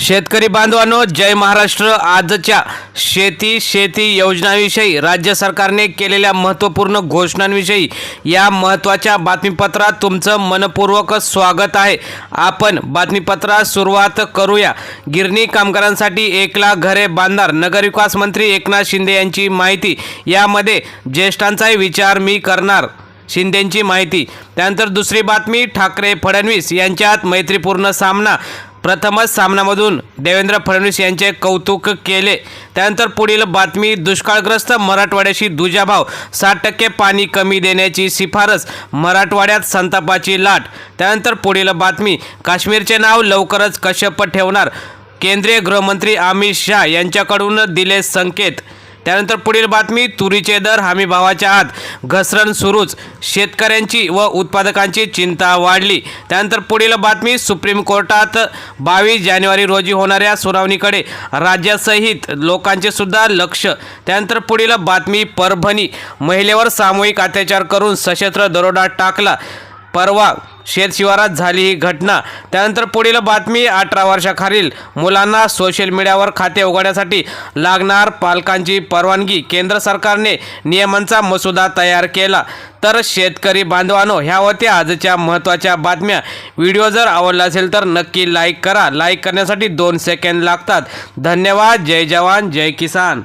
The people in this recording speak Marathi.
शेतकरी बांधवांनो जय महाराष्ट्र. आजच्या शेती शेती योजनाविषयी राज्य सरकारने केलेल्या महत्त्वपूर्ण घोषणांविषयी या महत्त्वाच्या बातमीपत्रात तुमचं मनपूर्वक स्वागत आहे. आपण बातमीपत्रात सुरुवात करूया. गिरणी कामगारांसाठी एक लाख घरे बांधणार नगरविकास मंत्री एकनाथ शिंदे यांची माहिती. यामध्ये ज्येष्ठांचाही विचार मी करणार शिंदेंची माहिती. त्यानंतर दुसरी बातमी ठाकरे फडणवीस यांच्यात मैत्रीपूर्ण सामना. प्रथमच सामनामधून देवेंद्र फडणवीस यांचे कौतुक केले. त्यानंतर पुढील बातमी दुष्काळग्रस्त मराठवाड्याशी दुजाभाव साठ टक्के पाणी कमी देण्याची शिफारस मराठवाड्यात संतापाची लाट. त्यानंतर पुढील बातमी काश्मीरचे नाव लवकरच कश्यप ठेवणार केंद्रीय गृहमंत्री अमित शहा यांच्याकडून दिले संकेत. त्यानंतर पुढील बातमी तुरीचे दर हमी भावाच्या आत. घसरण सुरूच. शेतकऱ्यांची व उत्पादकांची चिंता वाढली. त्यानंतर पुढील बातमी सुप्रीम कोर्टात बावीस जानेवारी रोजी होणाऱ्या सुनावणीकडे राज्यासहित लोकांचे सुद्धा लक्ष. त्यानंतर पुढील बातमी परभणी. महिलेवर सामूहिक अत्याचार करून सशस्त्र दरोडा टाकला. परवा शेत शिवारात झाली ही घटना. त्यानंतर पुढील बातमी अठरा वर्षाखालील मुलांना सोशल मीडियावर खाते उघडण्यासाठी लागणार पालकांची परवानगी. केंद्र सरकारने नियमांचा मसुदा तयार केला. तर शेतकरी बांधवांनो ह्या होत्या आजच्या महत्त्वाच्या बातम्या. व्हिडिओ जर आवडला असेल तर नक्की लाईक करा. लाईक करण्यासाठी दोन सेकंद लागतात. धन्यवाद. जय जवान. जय किसान.